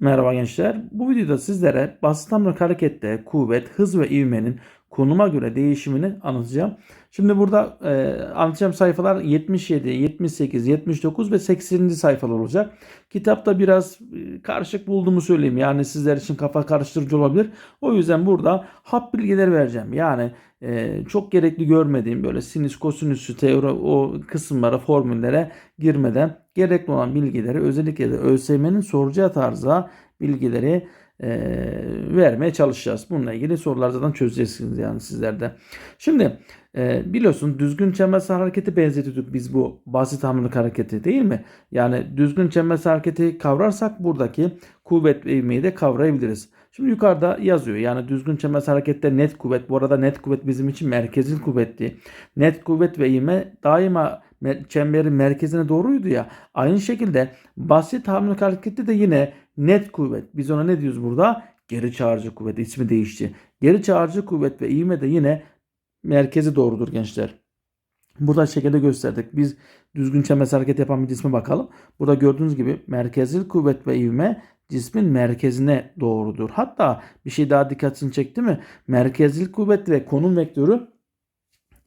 Merhaba gençler. Bu videoda sizlere basit hamlık harekette kuvvet, hız ve ivmenin konuma göre değişimini anlatacağım. Şimdi burada e, anlatacağım sayfalar 77, 78, 79 ve 80. sayfalar olacak. Kitapta biraz e, karışık bulduğumu söyleyeyim. Yani sizler için kafa karıştırıcı olabilir. O yüzden burada hap bilgileri vereceğim. Yani e, çok gerekli görmediğim böyle sinüs, kosinüsü, teori o kısımlara, formüllere girmeden gerekli olan bilgileri özellikle de ÖSYM'nin soracağı tarzda bilgileri e, vermeye çalışacağız. Bununla ilgili sorular zaten çözeceksiniz yani sizlerde. Şimdi e, biliyorsun düzgün çembersel hareketi benzetiyorduk biz bu basit hamlelik hareketi değil mi? Yani düzgün çembersel hareketi kavrarsak buradaki kuvvet ve ivmeyi de kavrayabiliriz. Şimdi yukarıda yazıyor. Yani düzgün çembersel harekette net kuvvet. Bu arada net kuvvet bizim için merkezil kuvvetti. Net kuvvet ve ivme daima çemberin merkezine doğruydu ya. Aynı şekilde basit hamlelik harekette de yine net kuvvet. Biz ona ne diyoruz burada? Geri çağırıcı kuvvet. ismi değişti. Geri çağırıcı kuvvet ve ivme de yine merkezi doğrudur gençler. Burada şekilde gösterdik. Biz düzgün çembersel hareket yapan bir cisme bakalım. Burada gördüğünüz gibi merkezil kuvvet ve ivme cismin merkezine doğrudur. Hatta bir şey daha dikkatini çekti mi? Merkezil kuvvet ve konum vektörü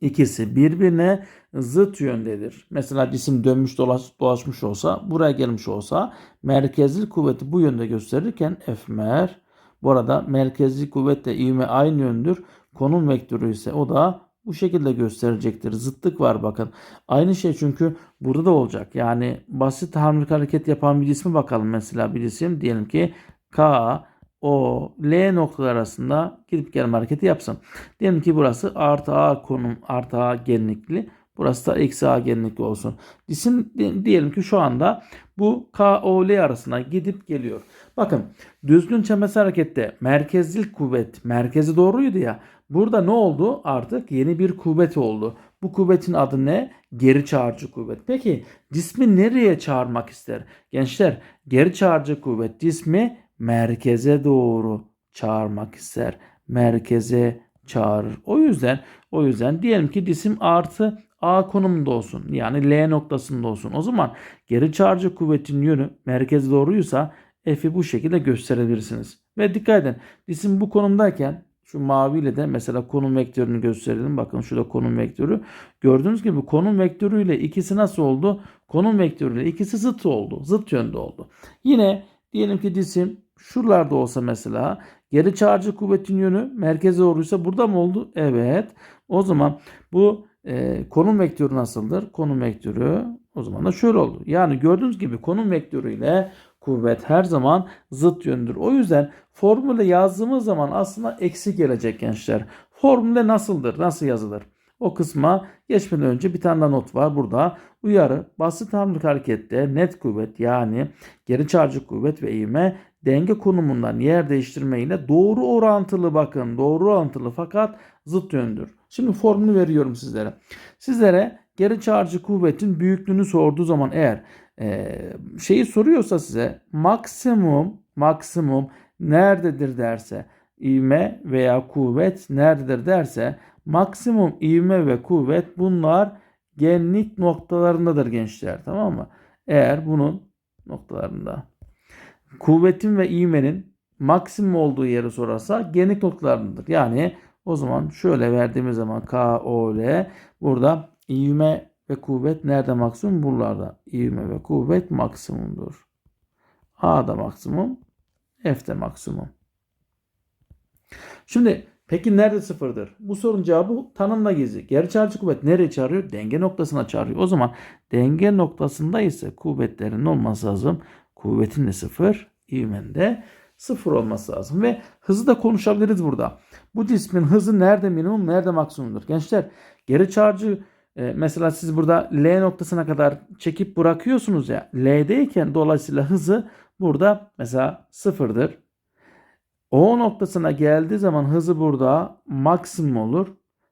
ikisi birbirine zıt yöndedir. Mesela cisim dönmüş dolaş, dolaşmış olsa buraya gelmiş olsa merkezli kuvveti bu yönde gösterirken efmer bu arada merkezli kuvvetle ivme aynı yöndür. Konum vektörü ise o da bu şekilde gösterecektir. Zıtlık var bakın. Aynı şey çünkü burada da olacak. Yani basit harmonik hareket yapan bir cisme bakalım. Mesela bir cisim diyelim ki K, O, L noktalar arasında gidip gelme hareketi yapsın. Diyelim ki burası artı A konum artı A genlikli. Burası da eksi A genlikli olsun. Cisim diyelim ki şu anda bu K, O, L arasına gidip geliyor. Bakın düzgün çembesel harekette merkezil kuvvet merkezi doğruydu ya. Burada ne oldu? Artık yeni bir kuvvet oldu. Bu kuvvetin adı ne? Geri çağırıcı kuvvet. Peki cismi nereye çağırmak ister? Gençler geri çağırıcı kuvvet cismi merkeze doğru çağırmak ister. Merkeze çağırır. O yüzden o yüzden diyelim ki cisim artı A konumunda olsun. Yani L noktasında olsun. O zaman geri çağırıcı kuvvetin yönü merkeze doğruysa F'i bu şekilde gösterebilirsiniz. Ve dikkat edin. Cisim bu konumdayken şu maviyle de mesela konum vektörünü gösterelim. Bakın şurada konum vektörü. Gördüğünüz gibi konum vektörüyle ikisi nasıl oldu? Konum vektörüyle ikisi zıt oldu. Zıt yönde oldu. Yine diyelim ki cisim şuralarda olsa mesela geri çağırıcı kuvvetin yönü merkeze doğruysa burada mı oldu? Evet. O zaman bu e, konum vektörü nasıldır? Konum vektörü o zaman da şöyle oldu. Yani gördüğünüz gibi konum vektörü ile kuvvet her zaman zıt yöndür. O yüzden formüle yazdığımız zaman aslında eksi gelecek gençler. Formüle nasıldır? Nasıl yazılır? O kısma geçmeden önce bir tane not var burada. Uyarı basit hamlık harekette net kuvvet yani geri çarjı kuvvet ve eğime denge konumundan yer değiştirme ile doğru orantılı bakın. Doğru orantılı fakat zıt yöndür. Şimdi formülü veriyorum sizlere. Sizlere geri çağırıcı kuvvetin büyüklüğünü sorduğu zaman eğer e, şeyi soruyorsa size maksimum maksimum nerededir derse ivme veya kuvvet nerededir derse maksimum ivme ve kuvvet bunlar genlik noktalarındadır gençler tamam mı? Eğer bunun noktalarında kuvvetin ve ivmenin maksimum olduğu yeri sorarsa genlik noktalarındadır. Yani o zaman şöyle verdiğimiz zaman K, O, L burada ivme ve kuvvet nerede maksimum? Buralarda. ivme ve kuvvet maksimumdur. A'da maksimum, F'de maksimum. Şimdi peki nerede sıfırdır? Bu sorunun cevabı tanımla gizli. Geri çağırıcı kuvvet nereye çağırıyor? Denge noktasına çağırıyor. O zaman denge noktasında ise kuvvetlerin olması lazım. Kuvvetin de sıfır, ivmenin de sıfır olması lazım. Ve hızı da konuşabiliriz burada. Bu cismin hızı nerede minimum, nerede maksimumdur? Gençler geri çağırıcı e, mesela siz burada L noktasına kadar çekip bırakıyorsunuz ya. L'deyken dolayısıyla hızı burada mesela sıfırdır. O noktasına geldiği zaman hızı burada maksimum olur.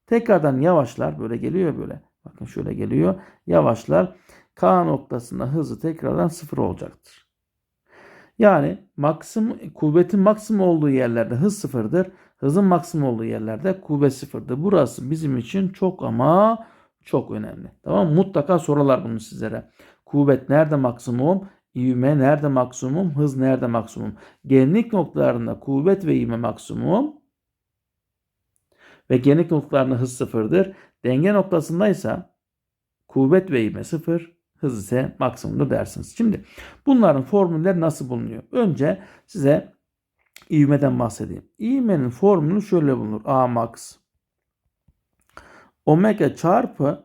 Tekrardan yavaşlar böyle geliyor böyle. Bakın şöyle geliyor. Yavaşlar. K noktasında hızı tekrardan sıfır olacaktır. Yani maksimum kuvvetin maksimum olduğu yerlerde hız sıfırdır. Hızın maksimum olduğu yerlerde kuvvet sıfırdır. Burası bizim için çok ama çok önemli. Tamam? Mutlaka sorular bunu sizlere. Kuvvet nerede maksimum? ivme nerede maksimum? Hız nerede maksimum? Genlik noktalarında kuvvet ve ivme maksimum. Ve genlik noktalarında hız sıfırdır. Denge noktasındaysa kuvvet ve ivme sıfır, hız ise maksimumdur dersiniz. Şimdi bunların formülleri nasıl bulunuyor? Önce size ivmeden bahsedeyim. İvmenin formülü şöyle bulunur. A max omega çarpı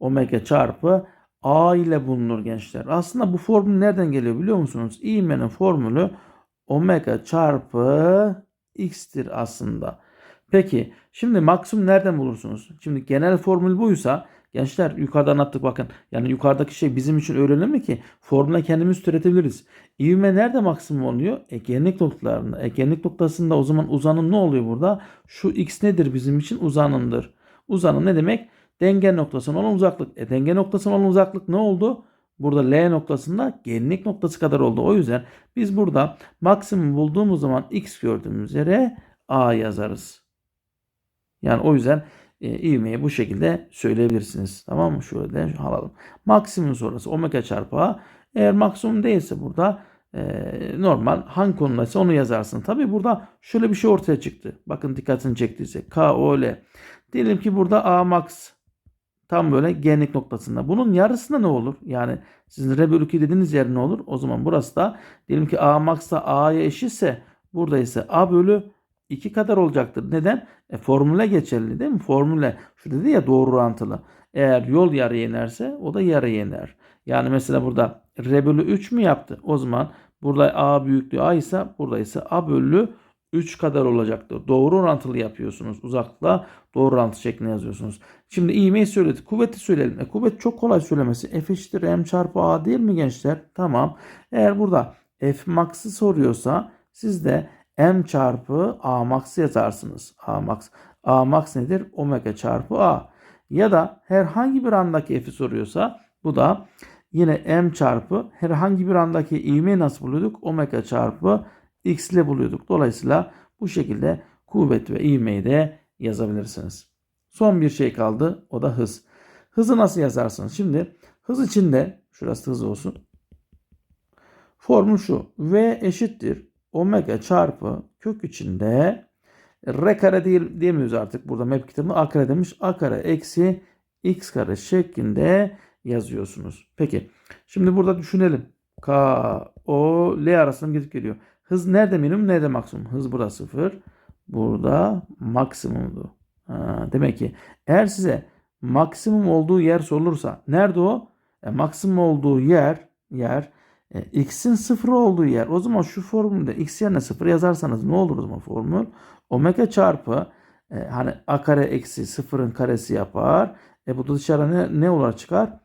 omega çarpı A ile bulunur gençler. Aslında bu formül nereden geliyor biliyor musunuz? İğmenin formülü omega çarpı x'tir aslında. Peki şimdi maksimum nereden bulursunuz? Şimdi genel formül buysa gençler yukarıdan attık bakın. Yani yukarıdaki şey bizim için öğrenir mi ki? Formüle kendimiz türetebiliriz. İvme nerede maksimum oluyor? Egenlik noktalarında. Egenlik noktasında o zaman uzanım ne oluyor burada? Şu x nedir bizim için? Uzanımdır. Uzanım ne demek? Denge noktasına olan uzaklık. E denge noktasına olan uzaklık ne oldu? Burada L noktasında genlik noktası kadar oldu. O yüzden biz burada maksimum bulduğumuz zaman x gördüğümüz yere a yazarız. Yani o yüzden e, ivmeyi bu şekilde söyleyebilirsiniz. Tamam mı? Şöyle alalım. Maksimum sonrası omega çarpı a. Eğer maksimum değilse burada e, normal hangi konudaysa onu yazarsın. Tabi burada şöyle bir şey ortaya çıktı. Bakın dikkatini çektiyse. K, O, L. Diyelim ki burada A max tam böyle genlik noktasında. Bunun yarısında ne olur? Yani sizin R bölü 2 dediğiniz yer ne olur? O zaman burası da diyelim ki A max da A'ya eşitse burada ise A bölü 2 kadar olacaktır. Neden? E, formüle geçerli değil mi? Formüle şu dedi ya doğru orantılı. Eğer yol yarıya inerse o da yarıya iner. Yani mesela burada R bölü 3 mü yaptı? O zaman burada A büyüklüğü A ise burada ise A bölü 3 kadar olacaktır. Doğru orantılı yapıyorsunuz. Uzaklıkla doğru orantı şeklinde yazıyorsunuz. Şimdi ivmeyi söyledik. Kuvveti söyleyelim. E, kuvvet çok kolay söylemesi. F eşittir M çarpı A değil mi gençler? Tamam. Eğer burada F max'ı soruyorsa siz de M çarpı A max yazarsınız. A max. A max nedir? Omega çarpı A. Ya da herhangi bir andaki F'i soruyorsa bu da yine M çarpı herhangi bir andaki ivmeyi nasıl buluyorduk? Omega çarpı X ile buluyorduk. Dolayısıyla bu şekilde kuvvet ve ivmeyi de yazabilirsiniz. Son bir şey kaldı. O da hız. Hızı nasıl yazarsınız? Şimdi hız içinde şurası hız olsun. Formül şu. V eşittir omega çarpı kök içinde r kare değil diyemiyoruz artık. Burada map kitabı a kare demiş. a kare eksi x kare şeklinde yazıyorsunuz. Peki. Şimdi burada düşünelim. K, O, L arasında gidip geliyor. Hız nerede minimum nerede maksimum? Hız burada sıfır. Burada maksimumdu. Ha, demek ki eğer size maksimum olduğu yer sorulursa nerede o? E, maksimum olduğu yer yer e, x'in sıfır olduğu yer. O zaman şu formülde x yerine sıfır yazarsanız ne olur o zaman formül? Omega çarpı e, hani a kare eksi sıfırın karesi yapar. E bu da dışarı ne, ne olarak çıkar?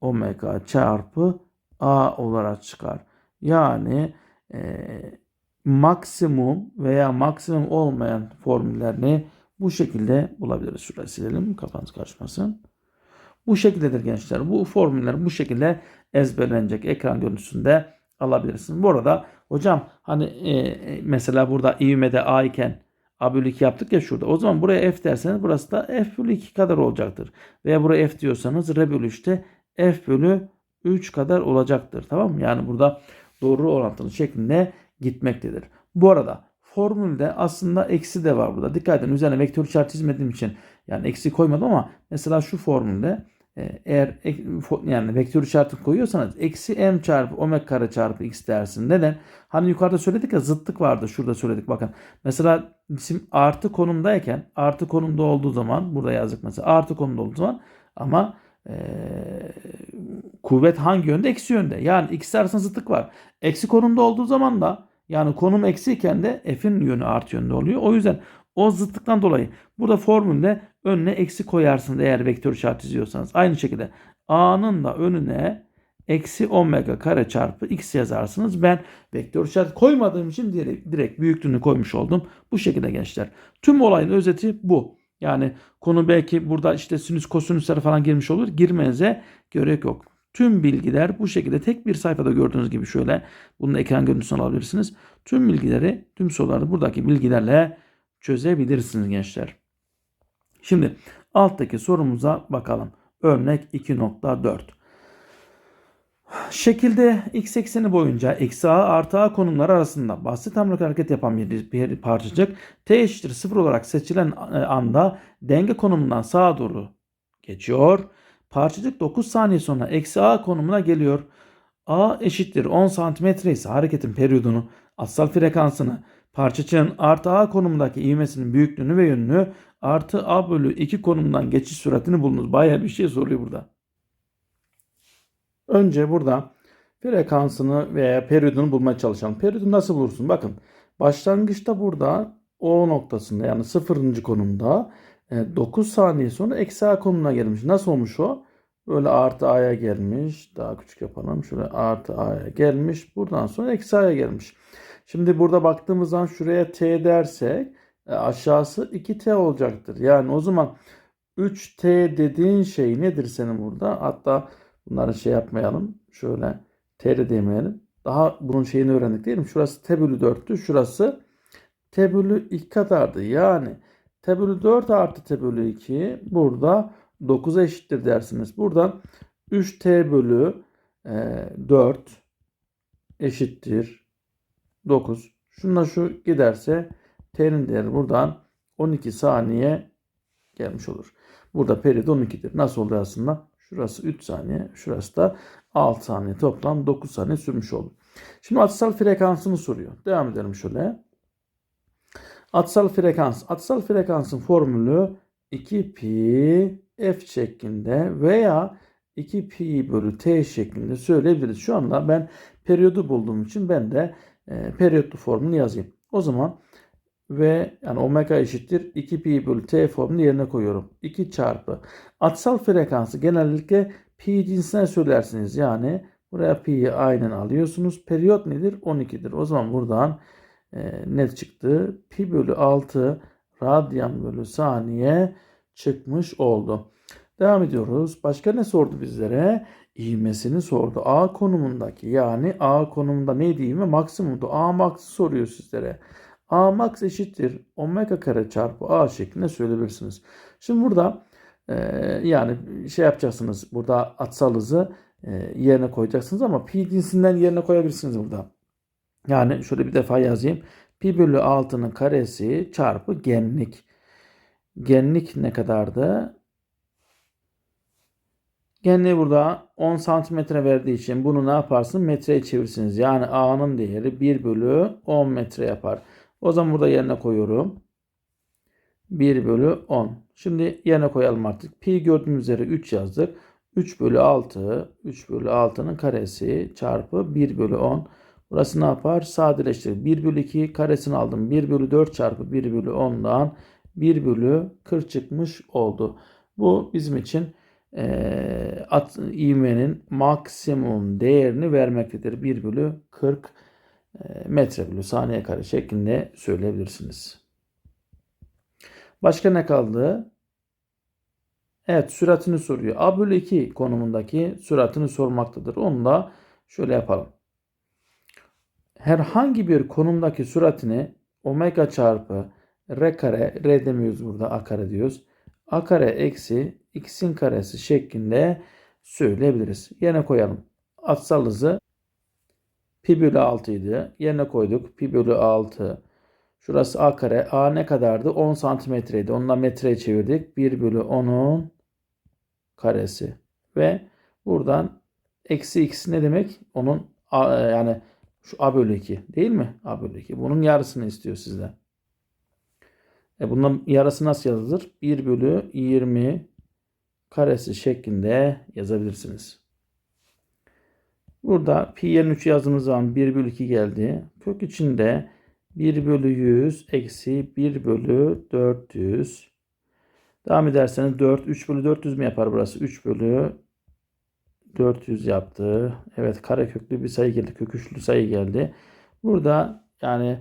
Omega çarpı a olarak çıkar. Yani e, maksimum veya maksimum olmayan formüllerini bu şekilde bulabiliriz. Şurayı silelim kafanız karışmasın. Bu şekildedir gençler. Bu formüller bu şekilde ezberlenecek. Ekran görüntüsünde alabilirsiniz. Bu arada hocam hani e, mesela burada ivmede A iken A bölü 2 yaptık ya şurada. O zaman buraya F derseniz burası da F bölü 2 kadar olacaktır. Veya buraya F diyorsanız R bölü 3'te F bölü 3 kadar olacaktır. Tamam mı? Yani burada doğru orantılı şeklinde gitmektedir. Bu arada formülde aslında eksi de var burada. Dikkat edin üzerine vektör işareti çizmediğim için yani eksi koymadım ama mesela şu formülde e, eğer yani vektör işareti koyuyorsanız eksi m çarpı omega kare çarpı x dersin. Neden? Hani yukarıda söyledik ya zıtlık vardı. Şurada söyledik bakın. Mesela isim artı konumdayken artı konumda olduğu zaman burada yazdık mesela artı konumda olduğu zaman ama e, kuvvet hangi yönde? Eksi yönde. Yani ikisi arasında zıtlık var. Eksi konumda olduğu zaman da yani konum eksiyken de f'in yönü artı yönde oluyor. O yüzden o zıtlıktan dolayı burada formülde önüne eksi koyarsınız eğer vektör işareti çiziyorsanız. Aynı şekilde a'nın da önüne eksi omega kare çarpı x yazarsınız. Ben vektör işareti koymadığım için direkt, direkt büyüklüğünü koymuş oldum. Bu şekilde gençler. Tüm olayın özeti bu. Yani konu belki burada işte sinüs kosinüsler falan girmiş olur. Girmenize gerek yok. Tüm bilgiler bu şekilde tek bir sayfada gördüğünüz gibi şöyle bunun ekran görüntüsünü alabilirsiniz. Tüm bilgileri, tüm soruları buradaki bilgilerle çözebilirsiniz gençler. Şimdi alttaki sorumuza bakalım. Örnek 2.4. Şekilde x ekseni boyunca eksi a artı a konumları arasında basit hamle hareket yapan bir, bir parçacık t eşittir 0 olarak seçilen e, anda denge konumundan sağa doğru geçiyor. Parçacık 9 saniye sonra eksi a konumuna geliyor. a eşittir 10 santimetre ise hareketin periyodunu, atsal frekansını, parçacığın artı a konumundaki ivmesinin büyüklüğünü ve yönünü artı a bölü 2 konumundan geçiş süratini bulunuz. Bayağı bir şey soruyor burada. Önce burada frekansını veya periyodunu bulmaya çalışalım. Periyodu nasıl bulursun? Bakın başlangıçta burada O noktasında yani sıfırıncı konumda 9 saniye sonra eksi A konumuna gelmiş. Nasıl olmuş o? Böyle artı A'ya gelmiş. Daha küçük yapalım. Şöyle artı A'ya gelmiş. Buradan sonra eksi A'ya gelmiş. Şimdi burada baktığımız zaman şuraya T dersek e, aşağısı 2T olacaktır. Yani o zaman 3T dediğin şey nedir senin burada? Hatta Bunları şey yapmayalım. Şöyle T de demeyelim. Daha bunun şeyini öğrendik değil mi? Şurası T bölü 4'tü. Şurası T bölü 2 kadardı. Yani T bölü 4 artı T bölü 2 burada 9'a eşittir dersiniz. Buradan 3T bölü e, 4 eşittir 9. Şununla şu giderse T'nin değeri buradan 12 saniye gelmiş olur. Burada periyod 12'dir. Nasıl oluyor aslında? Şurası 3 saniye. Şurası da 6 saniye. Toplam 9 saniye sürmüş oldu. Şimdi atsal frekansını soruyor. Devam edelim şöyle. Atsal frekans. Atsal frekansın formülü 2 pi f şeklinde veya 2 pi bölü t şeklinde söyleyebiliriz. Şu anda ben periyodu bulduğum için ben de e, periyotlu formunu yazayım. O zaman ve yani omega eşittir 2 pi bölü t formunu yerine koyuyorum. 2 çarpı atsal frekansı genellikle pi cinsine söylersiniz. Yani buraya pi'yi aynen alıyorsunuz. Periyot nedir? 12'dir. O zaman buradan e, ne çıktı? Pi bölü 6 radyan bölü saniye çıkmış oldu. Devam ediyoruz. Başka ne sordu bizlere? İvmesini sordu. A konumundaki yani A konumunda neydi ivme? Maksimumdu. A max soruyor sizlere. A max eşittir omega kare çarpı A şeklinde söyleyebilirsiniz. Şimdi burada e, yani şey yapacaksınız. Burada atsal hızı e, yerine koyacaksınız ama pi cinsinden yerine koyabilirsiniz burada. Yani şöyle bir defa yazayım. Pi bölü 6'nın karesi çarpı genlik. Genlik ne kadardı? Genliği burada 10 santimetre verdiği için bunu ne yaparsın? Metreye çevirirsiniz. Yani A'nın değeri 1 bölü 10 metre yapar. O zaman burada yerine koyuyorum. 1 bölü 10. Şimdi yerine koyalım artık. Pi gördüğümüz üzere 3 yazdık. 3 bölü 6. 3 bölü 6'nın karesi çarpı 1 bölü 10. Burası ne yapar? Sadeleştirir. 1 bölü 2 karesini aldım. 1 bölü 4 çarpı 1 bölü 10'dan 1 bölü 40 çıkmış oldu. Bu bizim için at, ivmenin maksimum değerini vermektedir. 1 bölü 40 e, metre bölü saniye kare şeklinde söyleyebilirsiniz. Başka ne kaldı? Evet süratini soruyor. A bölü 2 konumundaki süratini sormaktadır. Onu da şöyle yapalım. Herhangi bir konumdaki süratini omega çarpı r kare, r demiyoruz burada a kare diyoruz. A kare eksi x'in karesi şeklinde söyleyebiliriz. Yerine koyalım. Atsal hızı pi bölü 6 idi. Yerine koyduk. Pi bölü 6. Şurası a kare. A ne kadardı? 10 santimetreydi. Ondan metreye çevirdik. 1 bölü 10'un karesi. Ve buradan eksi x ne demek? Onun a, yani şu a bölü 2 değil mi? a bölü 2. Bunun yarısını istiyor sizden. E bunun yarısı nasıl yazılır? 1 bölü 20 karesi şeklinde yazabilirsiniz. Burada pi yerine 3 yazdığımız zaman 1 bölü 2 geldi. Kök içinde 1 bölü 100 eksi 1 bölü 400. Devam ederseniz 4, 3 bölü 400 mi yapar burası? 3 bölü 400 yaptı. Evet kare köklü bir sayı geldi. Kök üçlü sayı geldi. Burada yani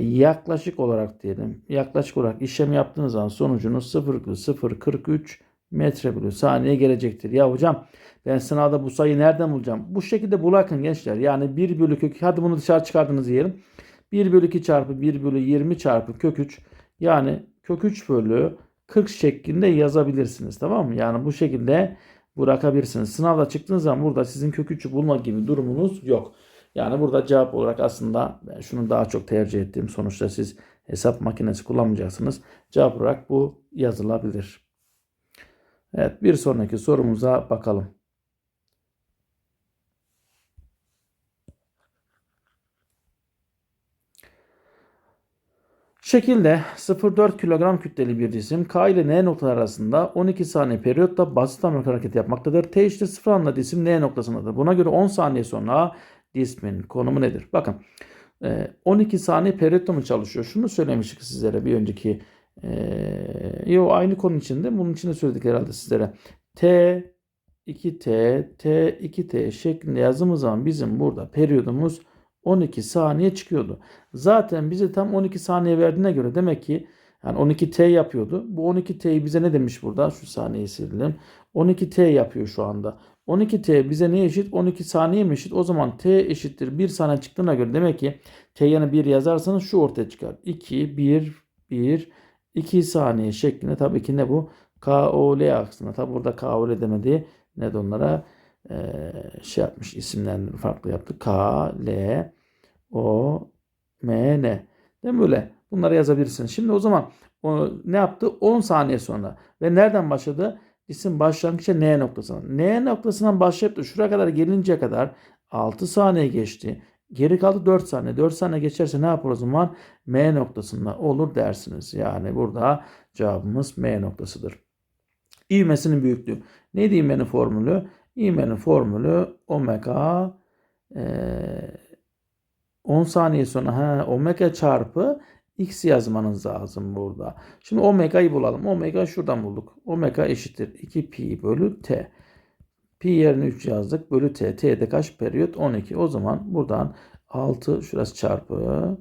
yaklaşık olarak diyelim. Yaklaşık olarak işlem yaptığınız zaman sonucunuz 0,043 metre bölü saniye gelecektir. Ya hocam ben sınavda bu sayıyı nereden bulacağım? Bu şekilde bulakın gençler. Yani 1 bölü kök hadi bunu dışarı çıkardınız diyelim. 1 bölü 2 çarpı 1 bölü 20 çarpı kök 3 yani kök 3 bölü 40 şeklinde yazabilirsiniz. Tamam mı? Yani bu şekilde bırakabilirsiniz. Sınavda çıktığınız zaman burada sizin kök 3'ü bulma gibi durumunuz yok. Yani burada cevap olarak aslında ben şunu daha çok tercih ettiğim sonuçta siz hesap makinesi kullanmayacaksınız. Cevap olarak bu yazılabilir. Evet bir sonraki sorumuza bakalım. Şekilde 0,4 kilogram kütleli bir cisim K ile N noktaları arasında 12 saniye periyotta basit damlak hareket yapmaktadır. T eşittir 0 anında cisim N noktasındadır. Buna göre 10 saniye sonra cismin konumu nedir? Bakın e, 12 saniye periyotta mı çalışıyor? Şunu söylemiştik sizlere bir önceki e, yo aynı konu içinde bunun içinde söyledik herhalde sizlere. T 2T, T 2T şeklinde yazdığımız zaman bizim burada periyodumuz 12 saniye çıkıyordu. Zaten bize tam 12 saniye verdiğine göre demek ki yani 12T yapıyordu. Bu 12T'yi bize ne demiş burada? Şu saniyeyi silelim. 12T yapıyor şu anda. 12T bize ne eşit? 12 saniye mi eşit? O zaman T eşittir 1 saniye çıktığına göre demek ki T yanı 1 yazarsanız şu ortaya çıkar. 2, 1, 1, 2 saniye şeklinde tabii ki ne bu? KOL aksına. Tabi burada KOL demedi. Ne de onlara e, şey yapmış isimlerini farklı yaptı. K, L, O, M, N. Değil mi böyle? Bunları yazabilirsiniz. Şimdi o zaman o ne yaptı? 10 saniye sonra. Ve nereden başladı? İsim başlangıçta N noktasından. N noktasından başlayıp da şuraya kadar gelinceye kadar 6 saniye geçti. Geri kaldı 4 saniye. 4 saniye geçerse ne yapar o zaman? M noktasında olur dersiniz. Yani burada cevabımız M noktasıdır. İvmesinin büyüklüğü. Neydi ivmenin formülü? İvmenin formülü omega e, 10 saniye sonra ha, omega çarpı x yazmanız lazım burada. Şimdi omega'yı bulalım. Omega şuradan bulduk. Omega eşittir 2 pi bölü t. Pi yerine 3 yazdık. Bölü t. T'de kaç periyot? 12. O zaman buradan 6 şurası çarpı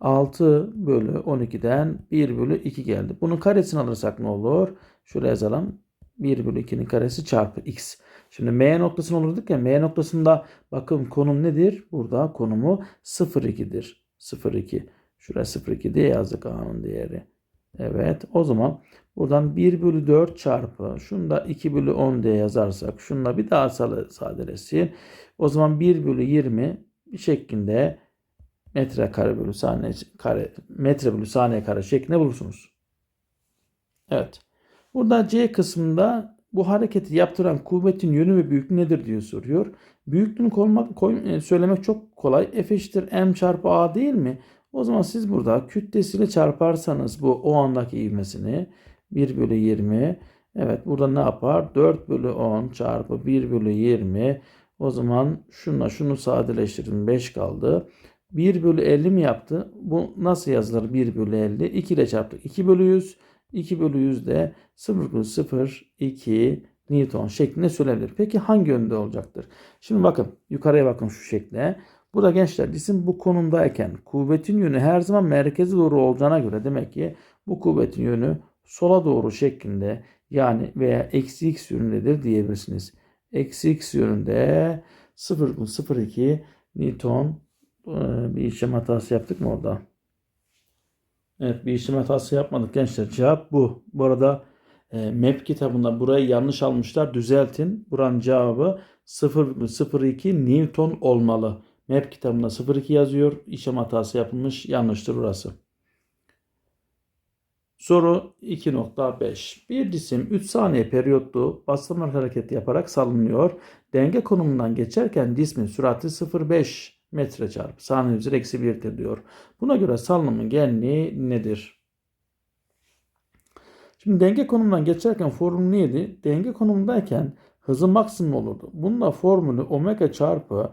6 bölü 12'den 1 bölü 2 geldi. Bunun karesini alırsak ne olur? Şuraya yazalım. 1 bölü 2'nin karesi çarpı x. Şimdi M noktasını olurduk ya M noktasında bakın konum nedir? Burada konumu 0,2'dir. 0,2. Şuraya 0,2 diye yazdık A'nın değeri. Evet o zaman buradan 1 bölü 4 çarpı şunu da 2 bölü 10 diye yazarsak şunu da bir daha sadeleşsin. O zaman 1 bölü 20 bir şeklinde metre kare bölü saniye kare metre bölü saniye kare şeklinde bulursunuz. Evet. Burada C kısmında bu hareketi yaptıran kuvvetin yönü ve büyüklüğü nedir diye soruyor. Büyüklüğünü koymak, koy, söylemek çok kolay. F eşittir M çarpı A değil mi? O zaman siz burada kütlesiyle çarparsanız bu o andaki ivmesini 1 bölü 20 evet burada ne yapar? 4 bölü 10 çarpı 1 bölü 20 o zaman şunla şunu sadeleştirdim 5 kaldı. 1 bölü 50 mi yaptı? Bu nasıl yazılır 1 bölü 50? 2 ile çarptık. 2 bölü 100. 2 bölü 100 de 0,02 Newton şeklinde söylenebilir. Peki hangi yönde olacaktır? Şimdi bakın yukarıya bakın şu şekle. Burada gençler cisim bu konumdayken kuvvetin yönü her zaman merkeze doğru olacağına göre demek ki bu kuvvetin yönü sola doğru şeklinde yani veya eksi x yönündedir diyebilirsiniz. Eksi x yönünde 0,02 Newton bir işlem hatası yaptık mı orada? Evet bir işlem hatası yapmadık gençler. Cevap bu. Bu arada e, MEP kitabında burayı yanlış almışlar. Düzeltin. Buranın cevabı 0,02 Newton olmalı. MEP kitabında 0,2 yazıyor. İşlem hatası yapılmış. Yanlıştır burası. Soru 2.5. Bir cisim 3 saniye periyotlu basamak hareketi yaparak salınıyor. Denge konumundan geçerken cismin sürati 0,5 metre çarpı saniye üzeri eksi 1'dir diyor. Buna göre salınımın genliği nedir? Şimdi denge konumundan geçerken formül neydi? Denge konumundayken hızı maksimum olurdu. Bununla formülü omega çarpı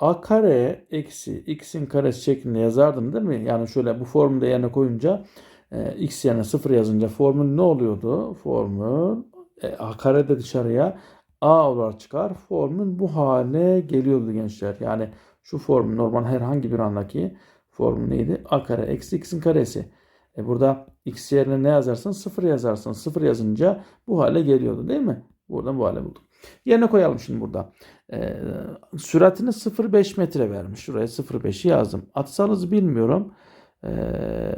a kare eksi x'in karesi şeklinde yazardım değil mi? Yani şöyle bu formülde yerine koyunca e, x yerine 0 yazınca formül ne oluyordu? Formül e, a kare de dışarıya a olarak çıkar. Formül bu hale geliyordu gençler. Yani şu form normal herhangi bir andaki form neydi? A kare eksi x'in karesi. E burada x yerine ne yazarsın? 0 yazarsın. 0 yazınca bu hale geliyordu değil mi? Buradan bu hale bulduk. Yerine koyalım şimdi burada. E, süratini 0,5 metre vermiş. Şuraya 0,5'i yazdım. Atsal hızı bilmiyorum. E,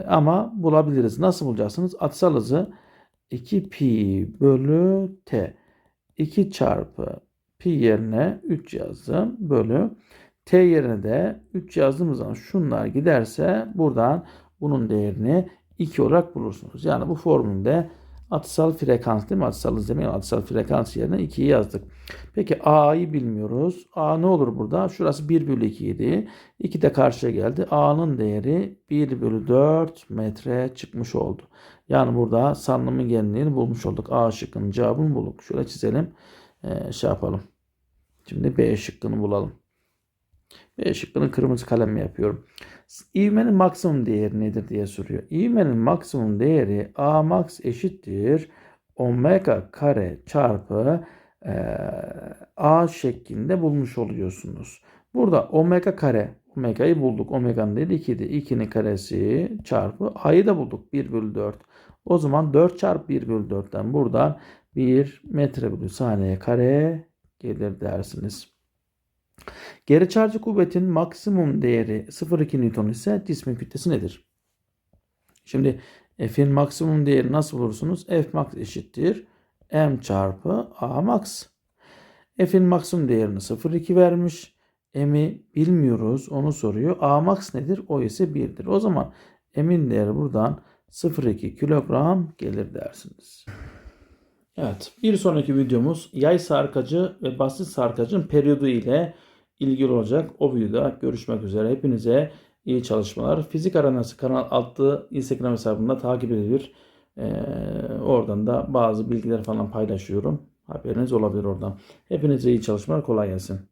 ama bulabiliriz. Nasıl bulacaksınız? Atsal hızı 2 pi bölü t. 2 çarpı pi yerine 3 yazdım. Bölü t yerine de 3 yazdığımız zaman şunlar giderse buradan bunun değerini 2 olarak bulursunuz. Yani bu formülde atısal frekans değil mi? Atısal izleme atısal frekans yerine 2'yi yazdık. Peki A'yı bilmiyoruz. A ne olur burada? Şurası 1 bölü 2 idi. 2 de karşıya geldi. A'nın değeri 1 bölü 4 metre çıkmış oldu. Yani burada sanımın genliğini bulmuş olduk. A şıkkının cevabını bulduk. Şöyle çizelim. Ee, şey yapalım. Şimdi B şıkkını bulalım. B şıkkını kırmızı kalemle yapıyorum. İvmenin maksimum değeri nedir diye soruyor. İvmenin maksimum değeri A max eşittir omega kare çarpı e, A şeklinde bulmuş oluyorsunuz. Burada omega kare omega'yı bulduk. Omega'nın değeri 2'di. 2'nin karesi çarpı A'yı da bulduk. 1 bölü 4. O zaman 4 çarpı 1 bölü 4'ten buradan 1 metre bölü saniye kare gelir dersiniz. Geri çarjı kuvvetin maksimum değeri 0,2 Newton ise cismin kütlesi nedir? Şimdi F'in maksimum değeri nasıl bulursunuz? F max eşittir M çarpı A max. F'in maksimum değerini 0,2 vermiş. M'i bilmiyoruz. Onu soruyor. A max nedir? O ise 1'dir. O zaman M'in değeri buradan 0,2 kilogram gelir dersiniz. Evet. Bir sonraki videomuz yay sarkacı ve basit sarkacın periyodu ile ilgili olacak. O videoda görüşmek üzere. Hepinize iyi çalışmalar. Fizik Aranası kanal altı Instagram hesabında takip edilir. Ee, oradan da bazı bilgiler falan paylaşıyorum. Haberiniz olabilir oradan. Hepinize iyi çalışmalar. Kolay gelsin.